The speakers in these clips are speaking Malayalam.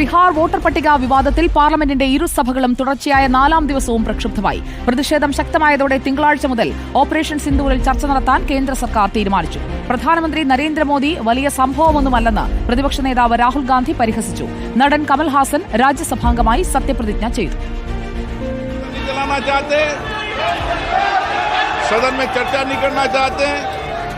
ബീഹാർ വോട്ടർ പട്ടിക വിവാദത്തിൽ പാർലമെന്റിന്റെ ഇരുസഭകളും തുടർച്ചയായ നാലാം ദിവസവും പ്രക്ഷുബ്ധമായി പ്രതിഷേധം ശക്തമായതോടെ തിങ്കളാഴ്ച മുതൽ ഓപ്പറേഷൻ സിന്ദൂറിൽ ചർച്ച നടത്താൻ കേന്ദ്ര സർക്കാർ തീരുമാനിച്ചു പ്രധാനമന്ത്രി നരേന്ദ്രമോദി വലിയ സംഭവമൊന്നുമല്ലെന്ന് പ്രതിപക്ഷ നേതാവ് രാഹുൽ ഗാന്ധി പരിഹസിച്ചു നടൻ കമൽഹാസൻ രാജ്യസഭാംഗമായി സത്യപ്രതിജ്ഞ ചെയ്തു नहीं चलाना चाहते सदन में चर्चा नहीं करना चाहते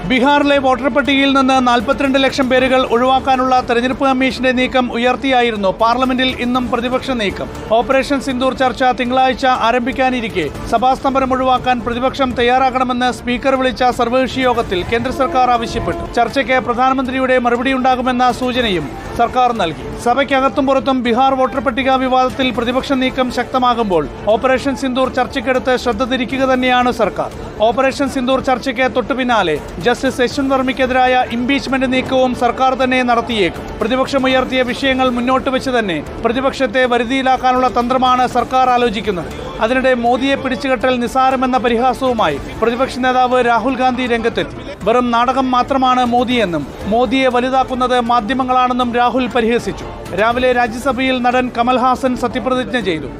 ബീഹാറിലെ വോട്ടർ പട്ടികയിൽ നിന്ന് നാൽപ്പത്തിരണ്ട് ലക്ഷം പേരുകൾ ഒഴിവാക്കാനുള്ള തെരഞ്ഞെടുപ്പ് കമ്മീഷന്റെ നീക്കം ഉയർത്തിയായിരുന്നു പാർലമെന്റിൽ ഇന്നും പ്രതിപക്ഷ നീക്കം. ഓപ്പറേഷൻ സിന്ദൂർ ചർച്ച തിങ്കളാഴ്ച ആരംഭിക്കാനിരിക്കെ. സഭാസ്തംഭനം ഒഴിവാക്കാൻ പ്രതിപക്ഷം തയ്യാറാകണമെന്ന് സ്പീക്കർ വിളിച്ച സർവകക്ഷി യോഗത്തിൽ കേന്ദ്ര സർക്കാർ ആവശ്യപ്പെട്ടു. ചർച്ചയ്ക്ക് പ്രധാനമന്ത്രിയുടെ മറുപടി ഉണ്ടാകുമെന്ന സൂചനയും സർക്കാർ നൽകി. സഭയ്ക്കകത്തും പുറത്തും ബീഹാർ വോട്ടർ പട്ടിക വിവാദത്തിൽ പ്രതിപക്ഷ നീക്കം ശക്തമാകുമ്പോൾ ഓപ്പറേഷൻ സിന്ദൂർ ചർച്ചയ്ക്കെടുത്ത് ശ്രദ്ധ തിരിക്കുക തന്നെയാണ് സർക്കാർ. ഓപ്പറേഷൻ സിന്ദൂർ ചർച്ചയ്ക്ക് തൊട്ടു പിന്നാലെ ജസ്റ്റിസ് യശ്വന്ത് വർമ്മയ്ക്കെതിരായ ഇംപീച്ച്മെന്റ് നീക്കവും സർക്കാർ തന്നെ നടത്തിയേക്കും. പ്രതിപക്ഷം ഉയർത്തിയ വിഷയങ്ങൾ മുന്നോട്ട് വെച്ച് തന്നെ പ്രതിപക്ഷത്തെ വരുതിയിലാക്കാനുള്ള തന്ത്രമാണ് സർക്കാർ ആലോചിക്കുന്നത്. അതിനിടെ മോദിയെ പിടിച്ചുകെട്ടൽ നിസാരമെന്ന പരിഹാസവുമായി പ്രതിപക്ഷ നേതാവ് രാഹുൽ ഗാന്ധി രംഗത്തെത്തി. വെറും നാടകം മാത്രമാണ് മോദിയെന്നും മോദിയെ വലുതാക്കുന്നത് മാധ്യമങ്ങളാണെന്നും രാഹുൽ പരിഹസിച്ചു. രാവിലെ രാജ്യസഭയിൽ നടൻ കമൽഹാസൻ സത്യപ്രതിജ്ഞ ചെയ്തു.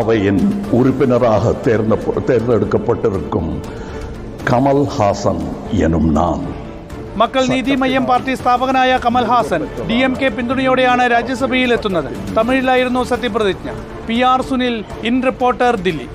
അവയൻ ഉറുപ്പിനറാഹ തെരഞ്ഞെടുക്കപ്പെട്ടവർക്കും കമൽ ഹാസൻ എന്നും നാം. മക്കൾ നീതി മയ്യം പാർട്ടി സ്ഥാപകനായ Kamal Haasan D M K പിന്തുണയോടെയാണ് രാജ്യസഭയിൽ എത്തുന്നത്. തമിഴിലായിരുന്നു സത്യപ്രതിജ്ഞ. P R Sunil in reporter Delhi.